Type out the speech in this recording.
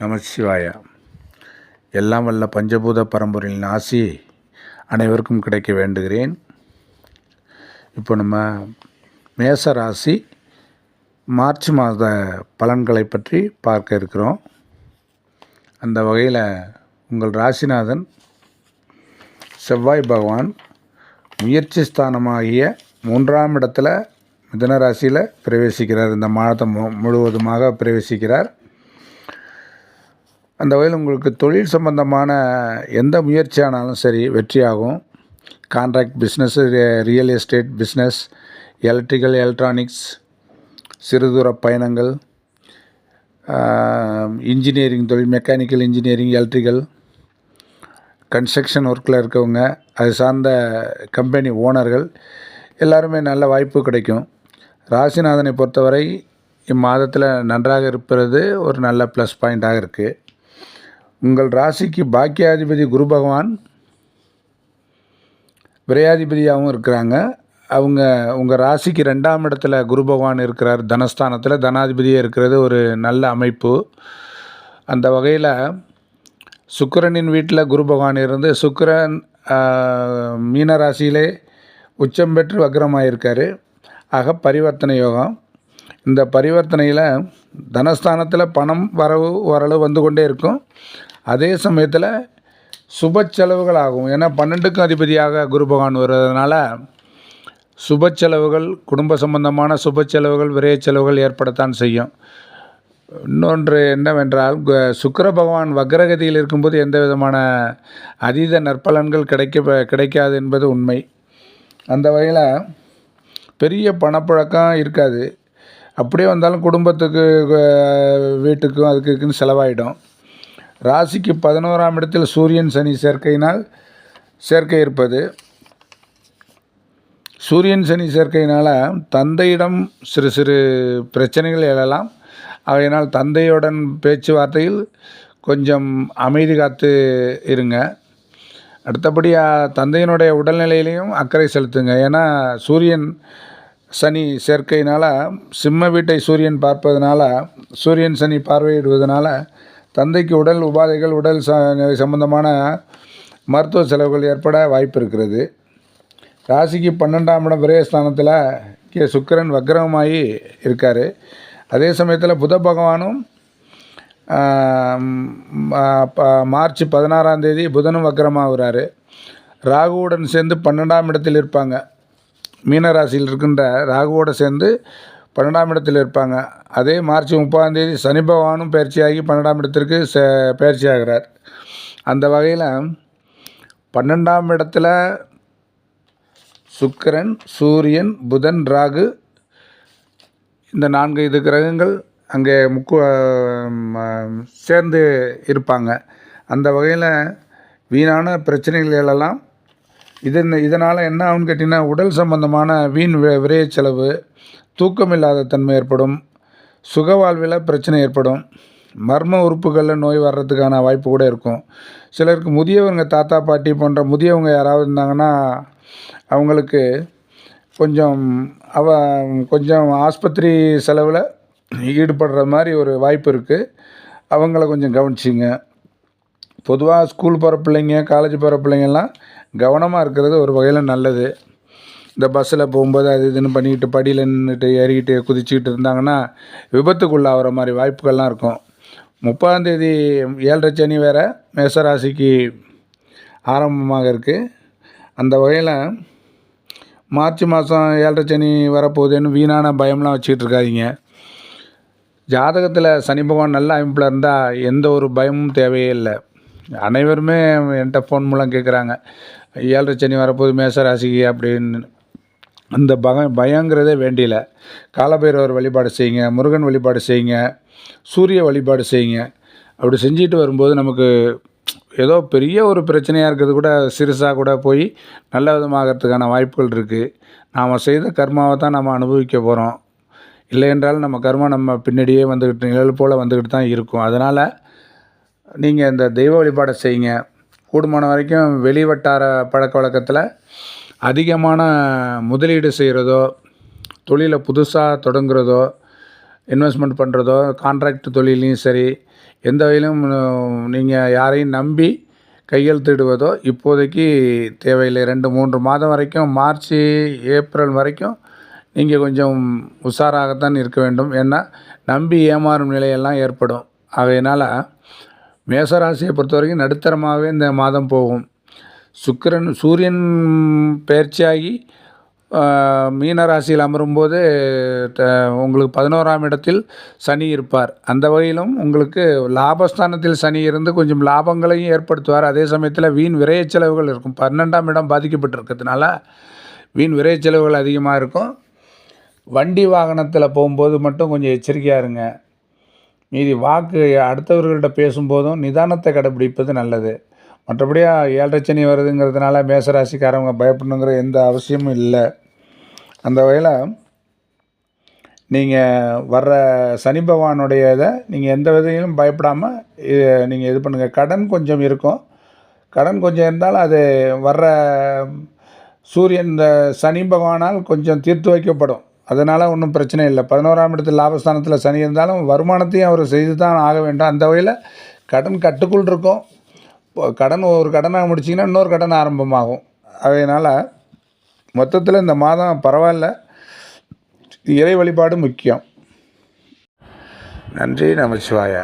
நமசிவாய எல்லாம் வல்ல பஞ்சபூத பரம்பரையின் ஆசி அனைவருக்கும் கிடைக்க வேண்டுகிறேன். இப்போ நம்ம மேச ராசி மார்ச் மாத பலன்களை பற்றி பார்க்க இருக்கிறோம். அந்த வகையில் உங்கள் ராசிநாதன் செவ்வாய் பகவான் முயற்சி ஸ்தானமாகிய மூன்றாம் இடத்துல மிதன ராசியில் பிரவேசிக்கிறார். இந்த மாதம் மு- முழுவதுமாக பிரவேசிக்கிறார். அந்த வகையில் உங்களுக்கு தொழில் சம்பந்தமான எந்த முயற்சியானாலும் சரி வெற்றியாகும். Contract business real estate business electrical electronics சிறுதூர பயணங்கள் இன்ஜினியரிங் தொழில் மெக்கானிக்கல் இன்ஜினியரிங் எலக்ட்ரிக்கல் கன்ஸ்ட்ரக்ஷன் ஒர்க்கில் இருக்கவங்க அது சார்ந்த கம்பெனி ஓனர்கள் எல்லாருமே நல்ல வாய்ப்பு கிடைக்கும். ராசிநாதனை பொறுத்தவரை இம்மாதத்தில் நன்றாக இருப்பது ஒரு நல்ல ப்ளஸ் பாயிண்ட்டாக இருக்குது உங்கள் ராசிக்கு பாக்கியாதிபதி குரு பகவான் விரையாதிபதியாகவும் இருக்கிறாங்க. அவங்க உங்கள் ராசிக்கு ரெண்டாம் இடத்துல குரு பகவான் இருக்கிறார். தனஸ்தானத்தில் தனாதிபதியாக இருக்கிறது ஒரு நல்ல அமைப்பு. அந்த வகையில் சுக்கரனின் வீட்டில் குரு பகவான் இருந்து சுக்கரன் மீன ராசியிலே உச்சம் பெற்று வக்ரமாயிருக்காரு. ஆக பரிவர்த்தனை யோகம். இந்த பரிவர்த்தனையில் தனஸ்தானத்தில் பணம் வரவு வரவு வந்து கொண்டே இருக்கும். அதே சமயத்தில் சுப செலவுகள் ஆகும் ஏன்னா பன்னெண்டுக்கும் அதிபதியாக குரு பகவான் வருவதனால சுப செலவுகள் குடும்ப சம்பந்தமான சுப செலவுகள் விரைய செலவுகள் ஏற்படத்தான் செய்யும். இன்னொன்று என்னவென்றால் சுக்கர பகவான் வக்ரகதியில் இருக்கும்போது எந்த விதமான அதீத நற்பலன்கள் கிடைக்க கிடைக்காது என்பது உண்மை. அந்த வகையில் பெரிய பணப்புழக்கம் இருக்காது. அப்படியே வந்தாலும் குடும்பத்துக்கு வீட்டுக்கும் அதுக்கு இதுக்குன்னு செலவாயிடும். ராசிக்கு பதினோராம் இடத்தில் சூரியன் சனி சேர்க்கையினால் சேர்க்கை இருப்பது. சூரியன் சனி சேர்க்கையினால் தந்தையிடம் சிறு சிறு பிரச்சனைகள் எழலாம். ஆகையினால் தந்தையுடன் பேச்சுவார்த்தையில் கொஞ்சம் அமைதி காத்து இருங்க. அடுத்தபடி தந்தையினுடைய உடல்நிலையிலையும் அக்கறை செலுத்துங்க. ஏன்னா சூரியன் சனி சேர்க்கையினால் சிம்ம வீட்டை சூரியன் பார்ப்பதனால சூரியன் சனி பார்வையிடுவதனால தந்தைக்கு உடல் உபாதைகள் உடல் ச சம்பந்தமான மருத்துவ செலவுகள் ஏற்பட வாய்ப்பு இருக்கிறது ராசிக்கு பன்னெண்டாம் இடம் விரயஸ்தானத்தில் கே. சுக்கிரன் வக்ரமாகி இருக்கார். அதே சமயத்தில் புத பகவானும் மார்ச் பதினாறாம் தேதி புதனும் வக்ரமாகிறாரு. ராகுவுடன் சேர்ந்து பன்னெண்டாம் இடத்தில் இருப்பாங்க. மீன ராசியில் இருக்கின்ற ராகுவோடு சேர்ந்து பன்னெண்டாம் இடத்தில் இருப்பாங்க. அதே மார்ச் முப்பாந்தேதி சனி பகவானும் பயிற்சியாகி பன்னெண்டாம் இடத்திற்கு ச பயிற்சி ஆகிறார் அந்த வகையில் பன்னெண்டாம் இடத்துல சுக்கிரன் சூரியன் புதன் ராகு இந்த நான்கு இது கிரகங்கள் அங்கே முக்கு சேர்ந்து இருப்பாங்க. அந்த வகையில் வீணான பிரச்சனைகள் இது இதன் இதனால் என்ன ஆகும்னு கேட்டிங்கன்னா உடல் சம்பந்தமான வீண் வி- செலவு தூக்கமில்லாத தன்மை ஏற்படும் சுக வாழ்வில் பிரச்சனை ஏற்படும் மர்ம உறுப்புகளில் நோய் வர்றதுக்கான வாய்ப்பு கூட இருக்கும். சிலருக்கு முதியவங்க தாத்தா பாட்டி போன்ற முதியவங்க யாராவது இருந்தாங்கன்னா அவங்களுக்கு கொஞ்சம் அவ கொஞ்சம் ஆஸ்பத்திரி செலவில் ஈடுபடுற மாதிரி ஒரு வாய்ப்பு இருக்குது அவங்கள கொஞ்சம் கவனிச்சிங்க. பொதுவாக ஸ்கூல் போகிற பிள்ளைங்க காலேஜ் போகிற பிள்ளைங்கள்லாம் கவனமாக இருக்கிறது ஒரு வகையில் நல்லது. இந்த பஸ்ஸில் போகும்போது அது இதுன்னு பண்ணிக்கிட்டு படியில் நின்றுட்டு ஏறிக்கிட்டு குதிச்சுக்கிட்டு இருந்தாங்கன்னா விபத்துக்குள்ளாகிற மாதிரி வாய்ப்புகள்லாம் இருக்கும். முப்பதாந்தேதி ஏழரை சனி வேறு மேசராசிக்கு ஆரம்பமாக இருக்குது அந்த வகையில் மார்ச் மாதம் ஏழரை சனி வரப்போகுதுன்னு வீணான பயம்லாம் வச்சுக்கிட்டு இருக்காதீங்க. ஜாதகத்தில் சனி பகவான் நல்ல அமைப்பில் இருந்தால் எந்த ஒரு பயமும் தேவையே இல்லை. அனைவருமே என்கிட்ட ஃபோன் மூலம் கேட்குறாங்க. ஏழரை சனி வரப்போகுது மேசராசிக்கு அப்படின்னு. அந்த பயம் பயங்கிறதே வேண்டியில. காலபைரவர் வழிபாடு செய்யுங்க முருகன் வழிபாடு செய்யுங்க சூரிய வழிபாடு செய்யுங்க. அப்படி செஞ்சுட்டு வரும்போது நமக்கு ஏதோ பெரிய ஒரு பிரச்சனையாக இருக்கிறது கூட சிறுசாக கூட போய் நல்ல விதமாகறதுக்கான வாய்ப்புகள் இருக்குது நாம் செய்த கர்மாவை தான் நம்ம அனுபவிக்க போகிறோம் இல்லை என்றாலும் நம்ம கர்மா நம்ம பின்னாடியே வந்துக்கிட்டு நிழல் போல் வந்துக்கிட்டு தான் இருக்கும். அதனால் நீங்கள் இந்த தெய்வ வழிபாடை செய்யுங்க. கூடுமான வரைக்கும் வெளி வட்டார பழக்க வழக்கத்தில் அதிகமான முதலீடு செய்கிறதோ தொழிலை புதுசாக தொடங்குறதோ இன்வெஸ்ட்மெண்ட் பண்ணுறதோ கான்ட்ராக்ட் தொழிலையும் சரி எந்த வகையிலும் நீங்கள் யாரையும் நம்பி கையெழுத்திடுவதோ இப்போதைக்கு தேவையில்லை. ரெண்டு மூன்று மாதம் வரைக்கும் மார்ச் ஏப்ரல் வரைக்கும் நீங்கள் கொஞ்சம் உஷாராகத்தான் இருக்க வேண்டும். ஏன்னா நம்பி ஏமாறும் நிலையெல்லாம் ஏற்படும். ஆகையினால் மேசராசியை பொறுத்த வரைக்கும் நடுத்தரமாகவே இந்த மாதம் போகும். சுக்கிரன் சூரியன் பயிற்சியாகி மீன ராசியில் அமரும்போது உங்களுக்கு பதினோராம் இடத்தில் சனி இருப்பார். அந்த வகையிலும் உங்களுக்கு லாபஸ்தானத்தில் சனி இருந்து கொஞ்சம் லாபங்களையும் ஏற்படுத்துவார். அதே சமயத்தில் வீண் விரைய செலவுகள் இருக்கும். பன்னெண்டாம் இடம் பாதிக்கப்பட்டிருக்கிறதுனால வீண் விரைய செலவுகள் அதிகமாக இருக்கும். வண்டி வாகனத்தில் போகும்போது மட்டும் கொஞ்சம் எச்சரிக்கையாக இருங்க. மீதி வாக்கு அடுத்தவர்கள்ட்ட பேசும்போதும் நிதானத்தை கடைப்பிடிப்பது நல்லது. மற்றபடியாக ஏழரை சனி வருதுங்கிறதுனால மேசராசிக்காரவங்க பயப்படணுங்கிற எந்த அவசியமும் இல்லை. அந்த வகையில் நீங்கள் வர்ற சனி பகவானுடைய இதை நீங்கள் எந்த விதையிலும் பயப்படாமல் நீங்கள் இது பண்ணுங்கள் கடன் கொஞ்சம் இருக்கும். கடன் கொஞ்சம் இருந்தாலும் அது வர்ற சூரியன் இந்த சனி பகவானால் கொஞ்சம் தீர்த்து வைக்கப்படும். அதனால் ஒன்றும் பிரச்சனை இல்லை. பதினோராம் இடத்தில் லாபஸ்தானத்தில் சனி இருந்தாலும் வருமானத்தையும் அவர் செய்து தான் ஆக வேண்டும். அந்த வகையில் கடன் கட்டுக்குள் இருக்கும். இப்போ கடன் ஒரு கடனை முடிச்சிங்கன்னா இன்னொரு கடன் ஆரம்பமாகும். அதனால் மொத்தத்தில் இந்த மாதம் பரவாயில்ல. இறை வழிபாடு முக்கியம். நன்றி நமச்சிவாயா